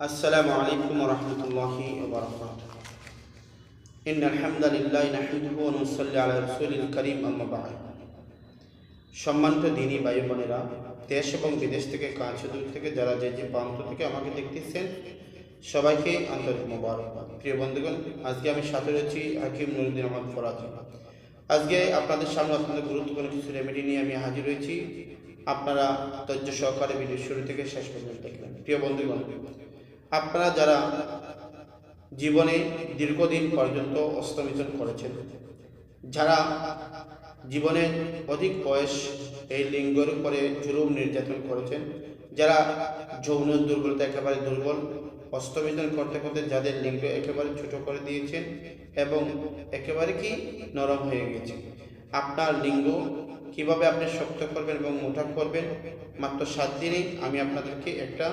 السلام عليكم ورحمة الله وبركاته إن الحمد لله نحمده ونصلي على رسول الكريم أما بعد সম্মানিত দিনী ভাই বোনেরা দেশ এবং বিদেশ থেকে কাছে দূর থেকে যারা যে যে প্রান্ত থেকে আমাকে দেখতেছেন সবাইকে আন্তরিক মোবারক প্রিয় বন্ধুগণ আজকে আমি সাথে রয়েছি হাকিম নুরুদ্দিন আহমদ ফরাজ আজকে আপনাদের সামনে অত্যন্ত গুরুত্বপূর্ণ কিছু রেমেডি নিয়ে আমি হাজির হয়েছি আপনারা ধৈর্য সহকারে ভিডিও শুরু থেকে শেষ পর্যন্ত দেখবেন প্রিয় বন্ধুগণ আপনারা যারা জীবনে দীর্ঘদিন পর্যন্ত অস্তমিতন করেছেন, যারা জীবনে অধিক বয়স এই লিঙ্গের উপরে জুলুম নির্যাতন করেছেন, যারা যৌন দুর্বলতা একেবারে দুর্বল অস্তমিতন করতে করতে যাদের লিঙ্গ একেবারে ছোট করে দিয়েছেন এবং একেবারে কি নরম হয়ে গেছে, আপনার লিঙ্গ কীভাবে আপনি শক্ত করবেন এবং মোটা করবেন? মাত্র সাত দিনে আমি আপনাদেরকে একটা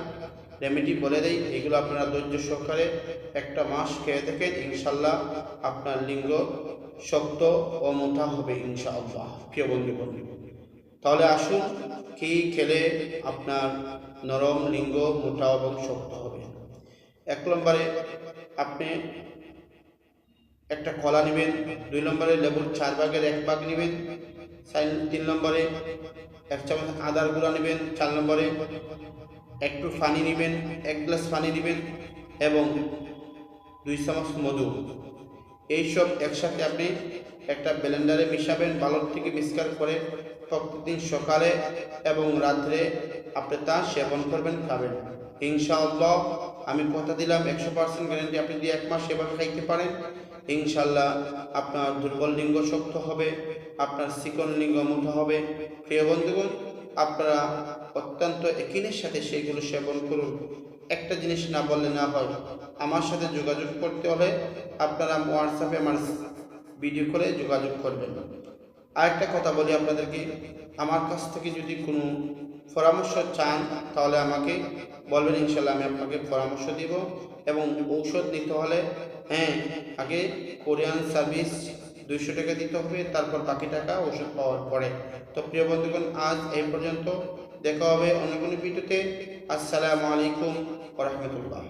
রেমেডি বলে দেই। এগুলো আপনারা ধৈর্য সহকারে একটা মাস খেয়ে দেখেন ইনশাল্লাহ আপনার লিঙ্গ শক্ত ও মোটা হবে, ইনশাআল্লাহ। প্রিয় বন্ধু বন্ধু। তাহলে আসুন, কি খেলে আপনার নরম লিঙ্গ মোটা এবং শক্ত হবে? এক নম্বরে আপনি একটা কলা নেবেন, দুই নম্বরে লেবুর চার ভাগের এক ভাগ নেবেন তিন নম্বরে এক চামচ আদার গুঁড়া নেবেন, চার নম্বরে একটু পানি নেবেন, এক গ্লাস পানি নেবেন এবং দুই চামচ মধু। এইসব একসাথে আপনি একটা ব্লেন্ডারে মিশাবেন, বালক থেকে মিক্সকার করে প্রতিদিন সকালে এবং রাত্রে আপনি তা সেবন করবেন, খাবেন। ইনশাআল্লাহ, আমি কথা দিলাম, একশো পার্সেন্ট গ্যারেন্টি আপনি যদি এক মাস এভাবে খাইতে পারেন। ইনশাল্লাহ আপনার দুর্বল লিঙ্গ শক্ত হবে, আপনার চিকন লিঙ্গ মোটা হবে। প্রিয় বন্ধুগণ, আপনারা অত্যন্ত একিনের সাথে সেইগুলো সেবন করুন। একটা জিনিস না বললে না হয়, আমার সাথে যোগাযোগ করতে হলে আপনারা হোয়াটসঅ্যাপে আমার ভিডিও করে যোগাযোগ করবেন। আরেকটা কথা বলি আপনাদেরকে। আমার কাছ থেকে যদি কোনো পরামর্শ চান, তাহলে আমাকে বলবেন ইনশাল্লাহ আমি আপনাকে পরামর্শ দিব এবং ঔষধ নিতে হলে হ্যাঁ আগে কোরিয়ান সার্ভিস দুইশো টাকা দিতে হবে, তারপর বাকি টাকা ওষুধ পাওয়ার পরে। তো প্রিয় বন্ধুগণ, আজ এই পর্যন্ত। দেখা হবে অন্য কোনো ভিডিওতে। আসসালামু আলাইকুম রহমতুল্লাহ।